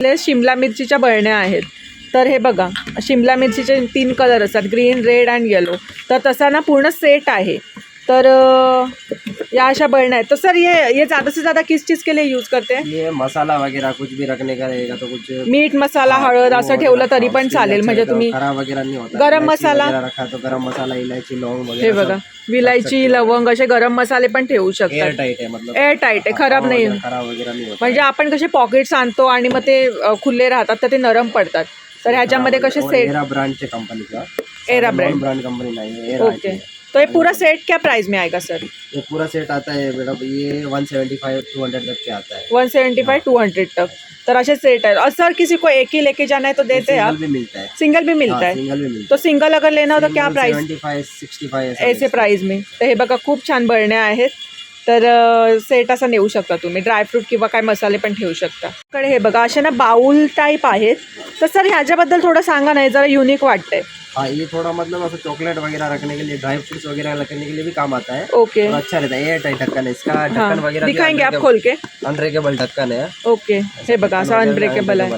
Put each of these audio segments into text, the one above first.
आपले शिमला मिरचीच्या बळण्या आहेत. तर हे बघा शिमला मिरचीचे तीन कलर असतात ग्रीन रेड अँड येलो तर तसा ना पूर्ण सेट आहे. तर या अशा बरण्या आहेत. तर सर ये ये ज़्यादा से ज़्यादा किस चीज़ के लिए यूज़ करते हैं? ये मसाला वगैरह कुछ भी रखने का रहेगा तो कुछ मीठ मसाला हाँ, हळद असं ठेवलं तरी हाँ, पण चालेल. म्हणजे तुम्ही खराब वगैरह नहीं होता। गरम इलायची मसाला- वगैरह रखा तो गरम मसाला इलायची लौंग हे वगैरह बघा. विलायची लवंग असे गरम मसाले पण ठेवू एअर शकतात. टाइट है मतलब। एअर टाईट आहे खराब नाही. वगैरह खराब वगैरह नहीं होता म्हणजे आपण कसे पॉकेट्स आणतो आणि मग ते अ, खुले राहतात तर ते नरम पडतात. तर ह्याच्यामध्ये कसे सेट एरा ब्रांड चे कंपनी का एरा brand. ब्रांड कंपनी नहीं है एरा ओके तो ये पूरा सेट क्या प्राइस में आएगा सर ये पूरा सेट आता है मैडम ये 175 200 तक के आता है। One seventy five two hundred तक। तर असे सेट है और सर किसी को एक ही लेके जाना है तो देते हैं सिंगल आप? भी मिलता है। सिंगल भी मिलता हाँ, है? सिंगल भी मिलता तो सिंगल अगर लेना हो तो क्या प्राइस 75 65 ऐसे प्राइस में। तर हे बघा खूप छान बरण्या आहेत. तर सेट असा नेऊ शकता तुम्ही. ड्रायफ्रूट किंवा काय मसाले पण ठेवू शकता. कडे हे बघा असे ना बाउल टाईप आहेत. तर सर ह्याच्याबद्दल थोडं सांगा ना हे जरा युनिक वाटतंय. हाँ ये थोड़ा मतलब ऐसे चॉकलेट वगैरह रखने के लिए ड्राई फ्रूट्स वगैरह रखने के लिए भी काम आता है. ओके और अच्छा रहता है. एयर टाइट ढक्कन है इसका ढक्कन हाँ वगैरह दिखाएंगे आप खोल के. अनब्रेकेबल ढक्कन है ओके हे बघा असं अनब्रेकेबल आहे.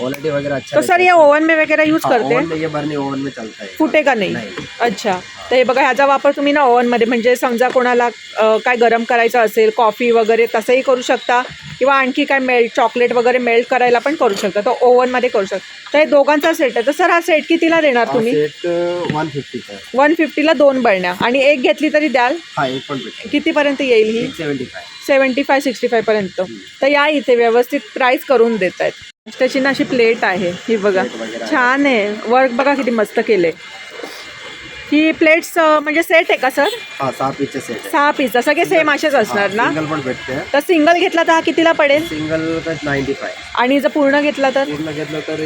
क्वालिटी वगैरह अच्छा तो सर ये ओव्हन में वगैरह यूज हाँ, करते ओवन में ये बर्नी ओवन में चलता है। फुटेगा नाही। नाही. अच्छा तर हे बघा ह्याचा वापर तुम्ही ना ओव्हनमध्ये म्हणजे समजा कोणाला अ, काय गरम करायचं असेल कॉफी वगैरे तसंही करू शकता किंवा आणखी काय मेल्ट चॉकलेट वगैरे मेल्ट करायला पण करू शकता तो ओव्हनमध्ये करू शकता. तर हे दोघांचा सेट आहे. तर सर हा सेट कितीला देणार तुम्ही? सेट वन फिफ्टी का है वन फिफ्टीला दोन बरण्या आणि एक घेतली तरी द्याल? हाँ एक पण भेटेल. कितीपर्यंत येईल ही? Seventy five seventy five sixty फायपर्यंत तर या इथे व्यवस्थित प्राईस करून देत आहेत त्याची ना अशी प्लेट आहे. ही बघा. छान आहे. वर्क बघा किती मस्त केले ही प्लेट्स म्हणजे सेट आहे का सर हाँ सहा पीसचे सेट है सहा पीस सगळे सेम असेच असणार ना? सिंगल पण भेटते. तर सिंगल घेतला तर हा कितीला पडेल? सिंगल का नाईन्टी फाय आणि जर पूर्ण घेतला तर? पूर्ण घेतलं तर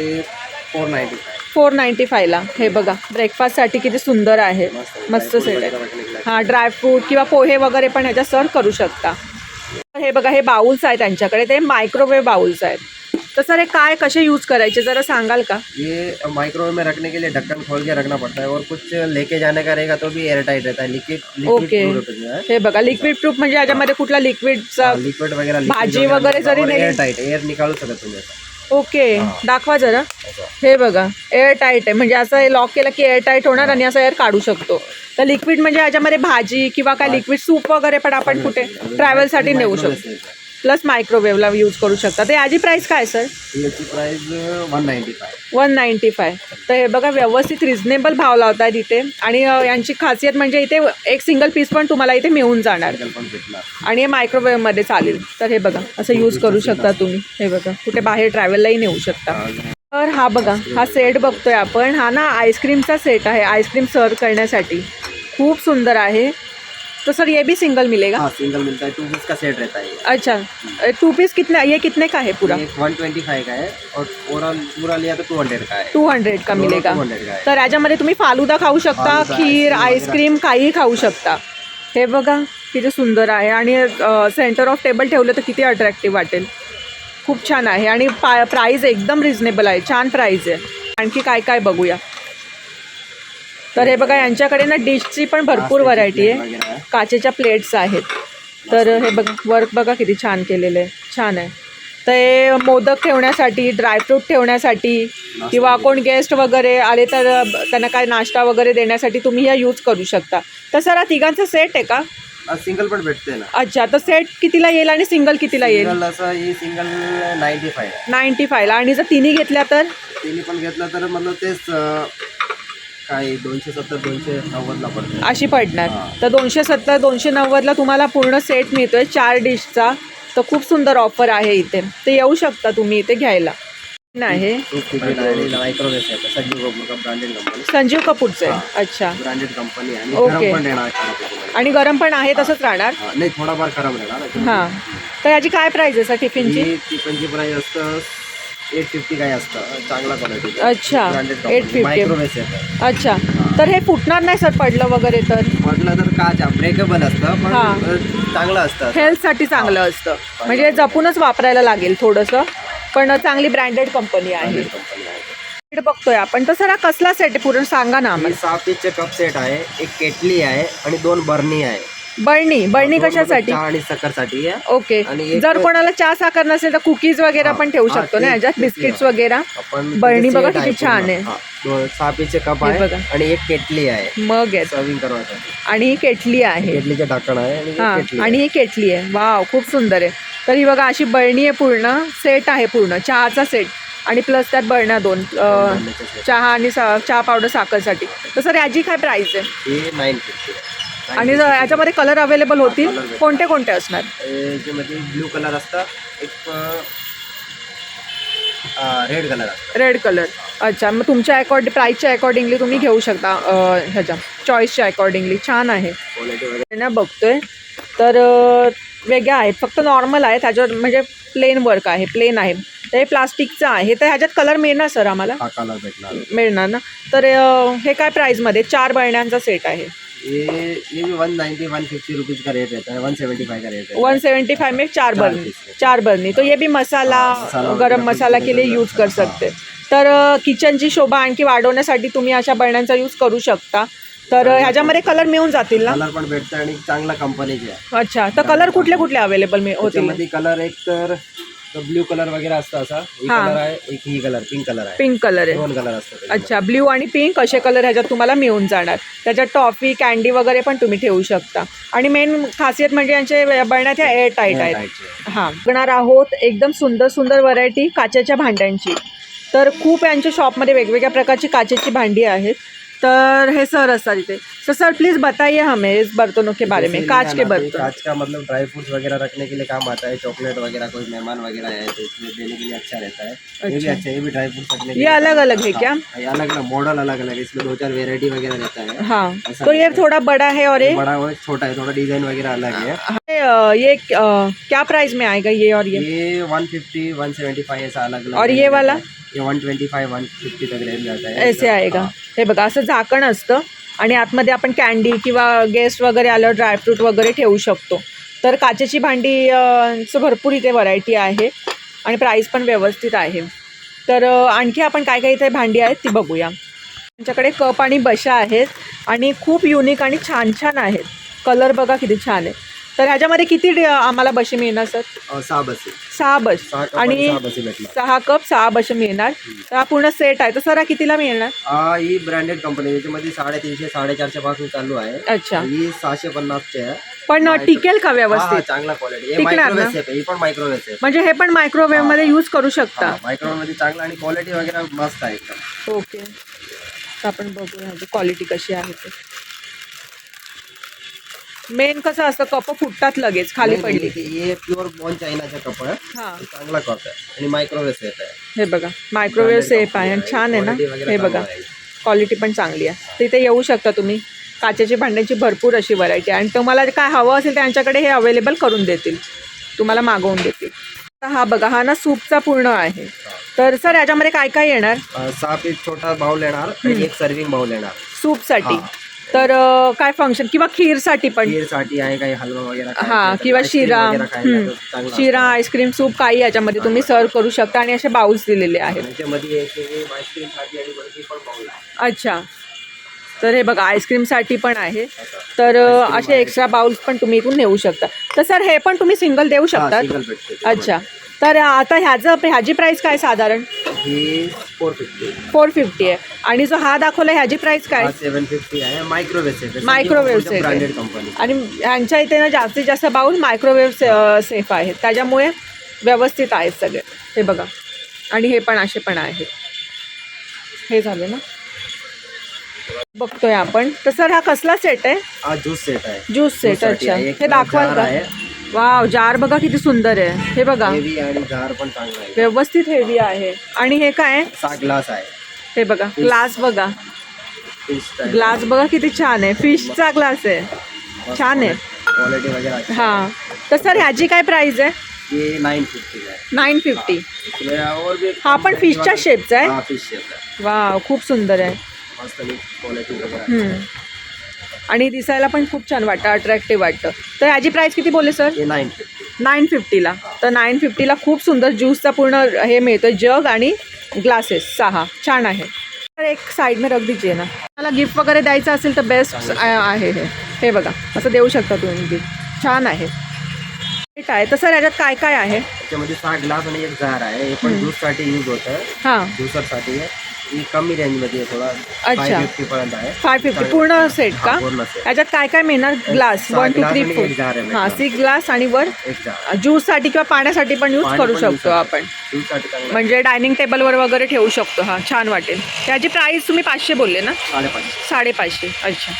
four ninety five four ninety फायला हे बघा. ब्रेकफास्टसाठी किती सुंदर आहे. मस्त सेट आहे. हां ड्रायफ्रूट किंवा पोहे वगैरे पण ह्याच्यात सर्व करू शकता. हे बघा हे बाउल्स आहेत त्यांच्याकडे. ते मायक्रोवेव्ह बाउल्स आहेत. तर सर हे काय कसे यूज करायचे जरा सांगाल का? ये माइक्रोवेव में रखने के लिए ढक्कन खोल के रखना पड़ता है और कुछ लेके जाने का रहेगा तो भी एयर टाइट रहता है लिक्विड ओके. लिक्विड हे। बघा लिक्विड प्रूफ म्हणजे याच्यामध्ये कुठला लिक्विडचा लिक्विड वगैरह liquid भाजी वगैरे जरी एयर टाइट एयर निकालू शकत तुम्ही असं. ओके दाखवा जरा. हे बघा एअर टाईट आहे. म्हणजे असं हे लॉक केलं की एअर टाईट होणार आणि असं एअर काढू शकतो. तर लिक्विड म्हणजे याच्यामध्ये भाजी किंवा काय लिक्विड सूप वगैरे पण आपण कुठे ट्रॅव्हलसाठी नेऊ शकतो. प्लस मायक्रोवेव्हला यूज करू शकता. तर याची प्राईस काय सर याची price one ninety five one ninety five तर हे बघा व्यवस्थित रिझनेबल भाव लावतात इथे. आणि यांची खासियत म्हणजे इथे एक सिंगल पीस पण तुम्हाला इथे मिळून जाणार. आणि हे मायक्रोवेव्हमध्ये चालेल. तर हे बघा असं यूज करू शकता तुम्ही. हे बघा कुठे बाहेर ट्रॅव्हललाही नेऊ शकता. तर हा बघा हा सेट बघतोय आपण. हा ना आईस्क्रीमचा सेट आहे. आईस्क्रीम सर्व करण्यासाठी. खूप सुंदर आहे. तो सर ये भी सिंगल मिलेगा? हाँ सिंगल मिलता है टू पीस का सेट रहता है ये। अच्छा टू पीस कितने ये कितने का है पूरा? वन ट्वेंटी फाइव का है और पूरा पूरा लिया तो टू हंड्रेड का है। टू हंड्रेड का मिलेगा। टू हंड्रेड का है। तर याच्यामध्ये तुम्ही फालुदा खाऊ शकता फालुदा, खीर आईस्क्रीम आईस्क्रीम काही खाऊ शकता। हे बघा किती सुंदर आहे आणि सेंटर ऑफ टेबल ठेवलं तर किती अट्रॅक्टिव्ह वाटेल. खूप छान आहे आणि पा प्राईज एकदम रिझनेबल आहे छान प्राईज आहे. आणखी काय काय बघूया. तर हे बघा यांच्याकडे ना डिशची पण भरपूर व्हरायटी आहे. काचेच्या प्लेट्स आहेत. तर हे बघा वर्क बघा किती छान केलेलं आहे. छान आहे. तर हे मोदक ठेवण्यासाठी ड्रायफ्रूट ठेवण्यासाठी किंवा कोण गेस्ट वगैरे आले तर त्यांना काय नाश्ता वगैरे देण्यासाठी तुम्ही या यूज करू शकता. तर सर हा तिघांचा सेट आहे का? सिंगल पण भेटते ना. अच्छा तर सेट कितीला येईल आणि सिंगल कितीला येईल? सिंगल असं ही सिंगल नाईन्टी फाय नाईन्टी फायला आणि जर तिन्ही घेतल्या तर? तिने पण घेतलं तर मतलब तेच काय दोनशे सत्तर दोनशे नव्वदला पडते अशी पडणार. तर दोनशे सत्तर दोनशे नव्वदला तुम्हाला पूर्ण सेट मिळतोय. चार डिशचा तर खूप सुंदर ऑफर आहे इथे. ते येऊ शकता तुम्ही इथे घ्यायला. आहे? मायक्रोवेव्ह आहे. संजीव कपूर ब्रँडेड कंपनी संजीव कपूरचे. अच्छा. ब्रँडेड कंपनी आणि ओके. गरम पण येणार खाण्यापिण्यामध्ये. आणि गरम पण आहे तसंच राहणार. हा, नाही थोडाफार खराब राहणार. हां. तर याची काय प्राईज आहे सर टिफिनची ही चिकनची प्राइस असतं एट फिफ्टी काय असतं. चांगला क्वालिटी अच्छा, 850. मायक्रोवेव्ह येतं अच्छा तर हे फुटणार नाही सर पडलं वगैरे तर? म्हटलं तर काच ब्रेकेबल असतं. पण चांगलं असतं. हेल्थसाठी चांगलं असतं. म्हणजे जपूनच वापरायला लागेल थोडंसं पण चांगली ब्रँडेड कंपनी आहे. बघतोय आपण. तर सर हा कसला सेट पूर्ण सांगा ना सहा पीसचे कप सेट आहे एक केटली आहे आणि दोन बर्नी आहे. बरणी दोन कशासाठी? चहा आणि साखरसाठी आहे. ओके. आणि एक- जर कोणाला चहा साखर नसेल तर कुकीज वगैरे हा, पण ठेवू हा, शकतो ना ते- ह्याच्यात ते- बिस्किट्स वगैरे. आपण त्याचे बघा किती छान. आहे. हा, सहा पीसचे कप हे आहे बघा. आणि एक केटली आहे. मग आहेत सर्विंग करण्यासाठी आणि ही केटली आहे. केटलीचे ढक्कन आहे आणि हा एक केटली आणि ही केटली आहे. वाव खूप सुंदर आहे. तर ही बघा अशी बरणी आहे पूर्ण. सेट आहे पूर्ण. चहाचा सेट. आणि प्लस त्यात बरण्या दोन आहे. अं. चहा आणि सा- चहा पावडर साखरसाठी. तर सर याची काय प्राइस आहे? नाईन फिफ्टी आणि जर याच्यामध्ये कलर अवेलेबल होतील. Color. कोणते कोणते असणार? याच्यामध्ये ब्ल्यू कलर असतात एक रेड कलर रेड कलर अच्छा मग तुमच्या अकॉर्ड प्राईसच्या अकॉर्डिंगली तुम्ही घेऊ शकता अं, ह्याच्या चॉईसच्या अकॉर्डिंगली छान आहे. क्वालिटी वगैरे. ना बघतोय. तर अं, वेगळ्या आहेत फक्त नॉर्मल आहे त्याच्यावर म्हणजे प्लेन वर्क आहे प्लेन आहे. तर हे प्लास्टिकचं आहे. तर ह्याच्यात कलर मिळणार सर आम्हाला? हा कलर भेटणार. मिळणार ना? तर अं, हे काय प्राईजमध्ये चार बरण्यांचा सेट आहे. ये ये भी one ninety one fifty rupees का रेट रहता है वन सेवेंटी फाइव का रेट रहता वन सेवेंटी फाइव में चार बर्नी. चार बर्नी तो ये भी मसाला हाँ, गरम मसाला के लिए यूज कर सकते. तर किचनची शोभा आणखी वाढवण्यासाठी तुम्ही अशा बर्ण्यांचा यूज करू शकता. तर ह्याच्यामध्ये कलर मिळून जातील ना? कलर पण भेटतं आणि चांगला कंपनीचे अच्छा तर कलर कुठले कुठले अवेलेबल होतील? त्याच्यामध्ये कलर एक तर ब्ल्यू कलर वगैरे असतं असा. हा. कलर आहे एक ही कलर पिंक कलर आहे. पिंक कलर आहे. दोन कलर असतात. अच्छा ब्ल्यू आणि पिंक असे कलर ह्याच्यात तुम्हाला मिळून जाणार. त्याच्यात टॉफी कॅन्डी वगैरे पण तुम्ही ठेवू शकता. आणि मेन खासियत म्हणजे यांचे बरण्यात ह्या एअर टाईट आहेत. हां. बघणार आहोत एकदम सुंदर सुंदर व्हरायटी काचेच्या भांड्यांची. तर खूप यांच्या शॉपमध्ये वेगवेगळ्या प्रकारची काचेची भांडी आहेत. तर हे सर असतात इथे तर सर प्लीज़ बताइए हमें इस बर्तनों के बारे में कांच के बर्तन कांच का मतलब ड्राई फ्रूट्स वगैरह रखने के लिए काम आता है चॉकलेट वगैरह कोई मेहमान वगैरह है तो इसमें देने के लिए अच्छा रहता है अच्छा। ये भी अच्छा। अच्छा ये भी ड्राई फ्रूट्स रखने के ये अलग अलग है क्या? हाँ, ये अलग अलग मॉडल अलग अलग है इसमें दो चार वेरायटी वगैरह रहता है हाँ तो ये थोड़ा बड़ा है और ये बड़ा और छोटा है थोड़ा डिज़ाइन वगैरह अलग है ये, अ, ये क्या प्राइस में आएगा ये और ये ये 150 175 ऐसा अलग अलग और ये वाला? ये 125 150 तक रेंज जाता है ऐसे आएगा हे. बघा असं झाकण असतं आणि आतमध्ये आपण कॅन्डी किंवा गेस्ट वगैरे आलं ड्रायफ्रूट वगैरे ठेवू शकतो. तर काचेची भांडी अ, चं भरपूर इथे व्हरायटी आहे आणि प्राईस पण व्यवस्थित आहे. तर अ, आणखी आपण काय काय इथे भांडी आहेत ती बघूया. त्यांच्याकडे कप आणि बशा आहेत आणि खूप युनिक आणि छान छान आहेत. कलर बघा किती छान आहे. तर ह्याच्यामध्ये किती आम्हाला बशी मिळणार सर? सहा बसे. सहा बस आणि सहा बसे कप सहा बशी मिळणार. तर हा पूर्ण सेट आहे. तर सर हा कितीला मिळणार? हा ब्रँडेड कंपनी त्याच्यामध्ये साडेतीनशे साडेचारशे पासून चालू आहे. अच्छा. ही सहाशे पन्नासचे आहे. पण टिकेल का व्यवस्थित? चांगला क्वालिटी पण मायक्रोवेव्ह म्हणजे हे पण मायक्रोवेव्हमध्ये यूज करू शकता. मायक्रोवेव्हमध्ये चांगला आणि क्वालिटी वगैरे मस्त आहे ओके. आपण बघूया क्वालिटी कशी आहे ते. मेन कसं असतं कप फुटतात लगेच खाली पडली नाही, हे प्युअर बॉन चायनाचा कप आहे. हा. चांगला कप आहे. आणि मायक्रोवेव्ह सेफ आहे. हे बघा मायक्रोवेव्ह सेफ आहे आणि छान आहे ना? Quality वगैरे हे चांगलं बघा आहे. क्वालिटी पण चांगली आहे. तर इथे येऊ शकता तुम्ही. काचेची भांड्यांची भरपूर अशी व्हरायटी आहे. आणि तुम्हाला काय हवं असेल त्यांच्याकडे हे अवेलेबल करून देतील. तुम्हाला मागवून देतील. हा बघा हा ना सूपचा पूर्ण आहे. तर सर याच्यामध्ये काय काय येणार? अं, सहा पीस छोटा बाउल येणार आणि एक सर्विंग बाउल येणार. सूपसाठी. हा. तर अं, काय फंक्शन किंवा खीरसाठी पण. साठी आहे काही हलवा वगैरे खायचा हा आहे, तर किंवा ice cream शिरा. वगैरे खायला हम्म. तर चांगलं शिरा. आईस्क्रीम सूप काही याच्यामध्ये तुम्ही सर्व करू शकता आणि असे बाउल्स दिलेले आहेत. त्याच्यामध्ये एक आईस्क्रीमसाठी आणि बर्फी पण बाउल आहे. अच्छा. तर हे बघा आईस्क्रीमसाठी पण आहे. तर अं, असे. एक्स्ट्रा बाउल्स पण तुम्ही इथून नेऊ शकता. तर सर हे पण तुम्ही सिंगल देऊ शकता single भेटते अच्छा. तर आता ह्याचं ह्याची प्राईस काय साधारण? ही फोर फिफ्टी फोर फिफ्टी आहे. आणि जो हा दाखवला ह्याची प्राईस काय? सेवन फिफ्टी आहे. मायक्रोवेव्ह सेफ safe आहे. ब्रँडेड कंपनी आणि ह्यांच्या इथे ना जास्तीत जास्त बाउल मायक्रोवेव्ह से सेफ आहेत. त्याच्यामुळे व्यवस्थित आहेत सगळे. हे बघा. आणि हे पण असे पण आहेत. हे झाले ना? बघतोय आपण. तर सर हा कसला सेट आहे? हा ज्यूस सेट आहे. ज्यूस सेटसाठी अच्छा. आहे. एक हे दाखवाल jar का? आहे. वाव जार बघा किती सुंदर आहे. हे बघा. हेवी आणि जार पण चांगला आहे. व्यवस्थित हेवी आहे. आणि हे काय? ग्लास आहे. हे बघा ग्लास बघा. फिश ग्लास बघा किती छान आहे. फिशचा ग्लास आहे. छान आहे. क्वालिटी वगैरे हां. तर सर ह्याची काय प्राईस आहे। ये नाइन फिफ्टी नाईन फिफ्टी इसमें और भी हा पण फिशच्या शेपचा आहे? हाँ फिश शेप है वाव खूप सुंदर आहे. मस्त क्वालिटी वगैरे हम्म. आणि दिसायला पण खूप छान वाटतं अट्रॅक्टिव्ह वाटतं. तर ह्याची प्राईस किती बोलले सर फिफ्टी नाईन फिफ्टीला तर नाईन फिफ्टीला खूप सुंदर ज्यूसचा पूर्ण हे मिळतं जग आणि ग्लासेस सहा. छान आहे. तर एक साईड में रख दीजिए ना. मला गिफ्ट वगैरे द्यायचं असेल तर बेस्ट आहे हे. हे बघा असं देऊ शकता तुम्ही गिफ्ट छान आहे. ठीक आहे. तर सर याच्यात काय काय आहे? त्याच्यामध्ये सहा ग्लास आणि एक जार आहे. हे पण ज्यूससाठी यूज होतं. हां. ज्युसरसाठी ही कमी रेंजमध्ये आहे थोडा अच्छा. फाय फिफ्टी पर्यंत आहे. फाय फिफ्टी पूर्ण सेट का? हा, पूर्ण set. याच्यात काय काय मिळणार? ग्लास सहा वन टू glass थ्री आणि फोर एक jar आहे हां. सिक्स ग्लास आणि वर एक जार. ज्यूससाठी किंवा पाण्यासाठी पण यूज करू शकतो. आपण. चांगलं. म्हणजे डायनिंग टेबलवर वगैरे ठेवू शकतो. हां छान वाटेल. त्याची प्राईस तुम्ही पाचशे बोलले ना? साडेपाचशे. साडेपाचशे. अच्छा.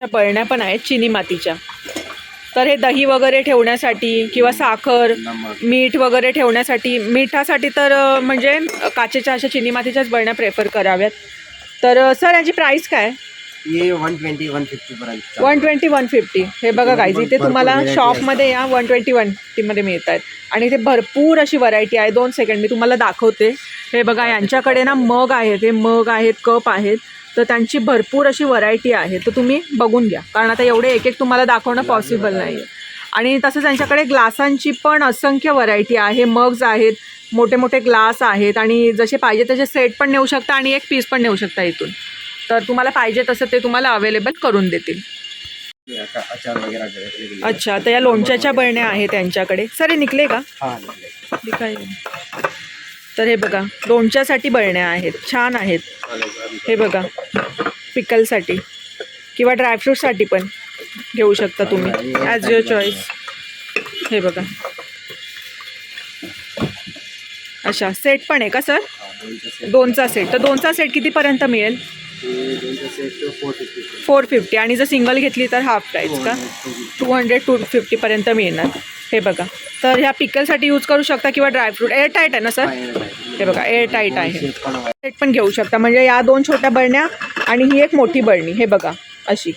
त्या बरण्या पण आहेत चिनी मातीच्या. तर हे दही वगैरे ठेवण्यासाठी किंवा साखर मीठ वगैरे ठेवण्यासाठी मिठासाठी तर म्हणजे काचेच्या अशा चिनी मातीच्याच बरण्या प्रेफर कराव्यात. तर सर याची प्राईस काय? वन ट्वेंटी वन फिफ्टी पर्यंत वन ट्वेंटी वन फिफ्टी हे बघा गाईज इथे तुम्हाला शॉपमध्ये या वन ट्वेंटी वनमध्ये मिळत आहेत आणि इथे भरपूर अशी व्हरायटी आहे. दोन सेकंड मी तुम्हाला दाखवते. हे बघा यांच्याकडे ना मग आहेत हे मग आहेत कप आहेत. तर त्यांची भरपूर अशी व्हरायटी आहे. तर तुम्ही बघून घ्या. कारण आता एवढे एक एक तुम्हाला दाखवणं पॉसिबल नाही आहे. आणि तसंच त्यांच्याकडे ग्लासांची पण असंख्य व्हरायटी आहे. मग्स आहेत मोठे मोठे ग्लास आहेत. आणि जसे पाहिजे तसे सेट पण नेऊ शकता आणि एक पीस पण नेऊ शकता इथून. तर तुम्हाला पाहिजे तसं ते तुम्हाला अवेलेबल करून देतील. अच्छा तर या लोणच्याच्या बरण्या आहेत त्यांच्याकडे सर हे निघले का? हा तर हे बघा लोणच्यासाठी बरण्या आहेत. छान आहेत. हे बघा पिकलसाठी किंवा ड्रायफ्रूटसाठी पण घेऊ शकता तुम्ही. ॲज युअर चॉईस हे बघा. अच्छा सेट पण आहे का सर. दोनचा सेट तर दोनचा सेट कितीपर्यंत मिळेल? हे. फोर फिफ्टी आणि जर सिंगल घेतली तर हाफ प्राईस का? टू हंड्रेड टू फिफ्टीपर्यंत मिळणार. हे बघा. तर ह्या पिकलसाठी यूज करू शकता किंवा ड्रायफ्रूट एअर टाईट आहे ना सर हे बघा एअर टाईट आहे. पण. सेट पण घेऊ शकता. म्हणजे या दोन छोट्या बरण्या आणि ही एक मोठी बरणी हे बघा अशी.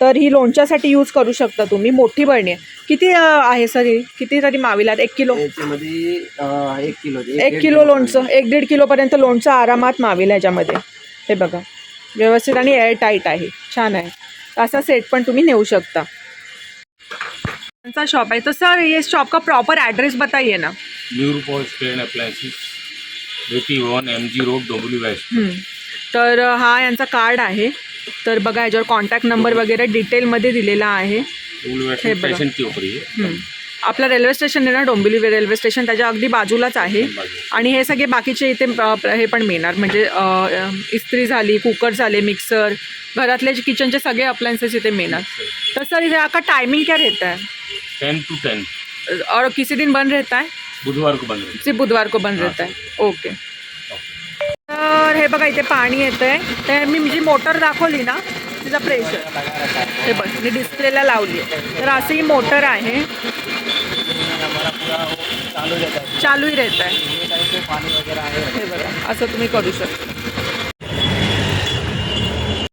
तर ही लोणच्यासाठी यूज करू शकता तुम्ही. मोठी बरणी आहे. किती आहे सर ही? किती तरी माविलात? एक किलो? याच्यामध्ये एक किलो. एक किलो लोणचं. एक दीड किलोपर्यंत लोणचं आरामात मावेल ह्याच्यामध्ये हे बघा. व्यवस्थित आणि एअर टाईट आहे. छान आहे. असा सेट पण तुम्ही नेऊ शकता. त्यांचा शॉप आहे. तर सर ये शॉप का प्रॉपर ॲड्रेस बताइए ना. New Paul Sten appliances eighty one M G road Dombivli west hmm. तर हा यांचा कार्ड आहे. तर बघा याच्यावर कॉन्टॅक्ट नंबर वगैरे डिटेलमध्ये दिलेला आहे. हे बघा. हम्म. आपलं रेल्वे स्टेशन आहे ना डोंबिवली रेल्वे स्टेशन त्याच्या अगदी बाजूलाच आहे. आणि हे सगळे बाकीचे इथे हे पण मिळणार. म्हणजे इस्त्री झाली कुकर झाले मिक्सर घरातले जे किचनचे सगळे अप्लायन्सेस इथे मिळणार. तर सर इथे आपका टाइमिंग क्या रहता है? टेन टू टेन और किसी दिन बंद रहता है? बुधवार को बंद रहता सिर्फ बुधवार को बंद रहता है। ओके। तर हे बघा इथे पाणी येतं आहे तर मी जी मोटर दाखवली ना तिचा प्रेशर हे बघ मी डिस्प्लेला लावली आहे. तर अशी ही मोटर आहे. चालू है चालूही रहत पानी वगैरह आहे हे बघा. असं तुम्ही करू शकता.